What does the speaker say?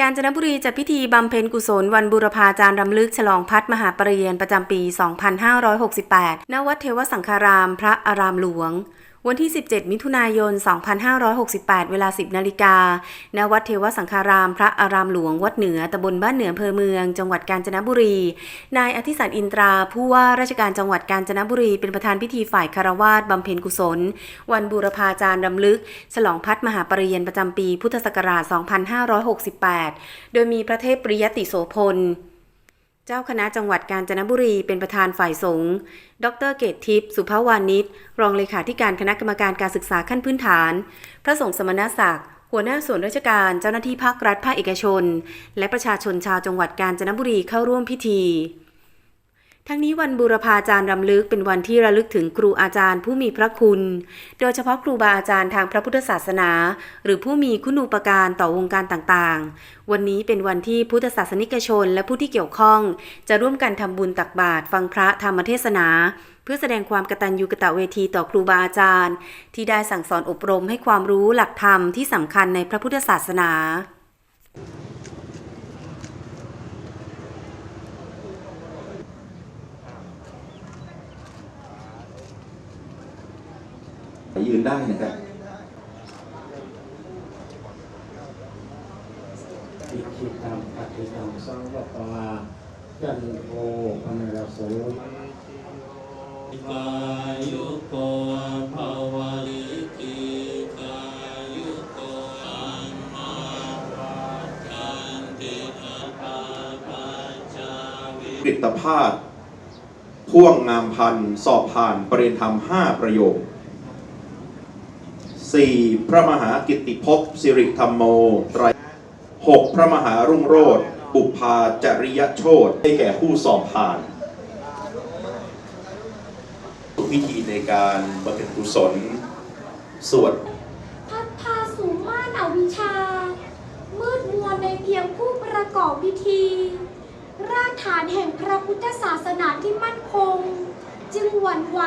กาญจนบุรีจัดพิธีบำเพ็ญกุศลวันบูรพาจารย์รำลึกฉลองพัฒมหาปริญญาประจำปี 2568 ณ วัดเทวสังคาราม พระอารามหลวง วันที่ 17 มิถุนายน 2568 เวลา 10 นาฬิกา ณ วัดเทวสังฆาราม พระอารามหลวง วัดเหนือ ตำบลบ้านเหนืออำเภอเมือง จังหวัดกาญจนบุรี นายอธิสันอินตรา ผู้ว่าราชการจังหวัดกาญจนบุรี เป็นประธานพิธีฝ่ายคารวาสบำเพ็ญกุศล วันบูรพาจารย์รำลึก ฉลองพัดมหาปริญญาประจำปี พุทธศักราช 2568 โดยมีพระเทพปริยติโสพล เจ้าคณะจังหวัดกาญจนบุรีเป็นประธานฝ่ายสงฆ์ ดรเกตทิพย์สุภาวานิช รองเลขาธิการคณะกรรมการการศึกษาขั้นพื้นฐาน พระสงฆ์สมณศักดิ์ หัวหน้าส่วนราชการ เจ้าหน้าที่ภาครัฐภาคเอกชน และประชาชนชาวจังหวัดกาญจนบุรีเข้าร่วมพิธี ทั้งนี้วันบูรพาจารย์รำลึกเป็นวันที่ระลึกถึงครูอาจารย์ผู้มีพระคุณ โดยเฉพาะครูบาอาจารย์ทางพระพุทธศาสนา หรือผู้มีคุณูปการต่อวงการต่างๆ วันนี้เป็นวันที่พุทธศาสนิกชนและผู้ที่เกี่ยวข้อง จะร่วมกันทำบุญตักบาตรฟังพระธรรมเทศนา เพื่อแสดงความกตัญญูกตเวทีต่อครูบาอาจารย์ ที่ได้สั่งสอนอบรมให้ความรู้หลักธรรมที่สำคัญในพระพุทธศาสนา ยืนได้นะครับอิชิตังปฏิตังสังวตวาจันโทปนรโสกายุโกภาวะลิกิกายุโกอันมาวัจันติอาภาปัจจาวิกฤตภาพพ่วงงามพันสอบผ่านประเรียนธรรมห้าประโยค 4. พระมหากิตติภพสิริธรรมโมไตร 6. พระมหารุ่งโรจน์บุพาจริยโชตให้แก่ผู้สอบผ่านพิธีในการบำเพ็ญกุศลสวดพัดพาสู่ม่านอวิชชา มืดมัวในเพียงผู้ประกอบพิธี รากฐานแห่งพระพุทธศาสนาที่มั่นคง จึงหวั่นไหว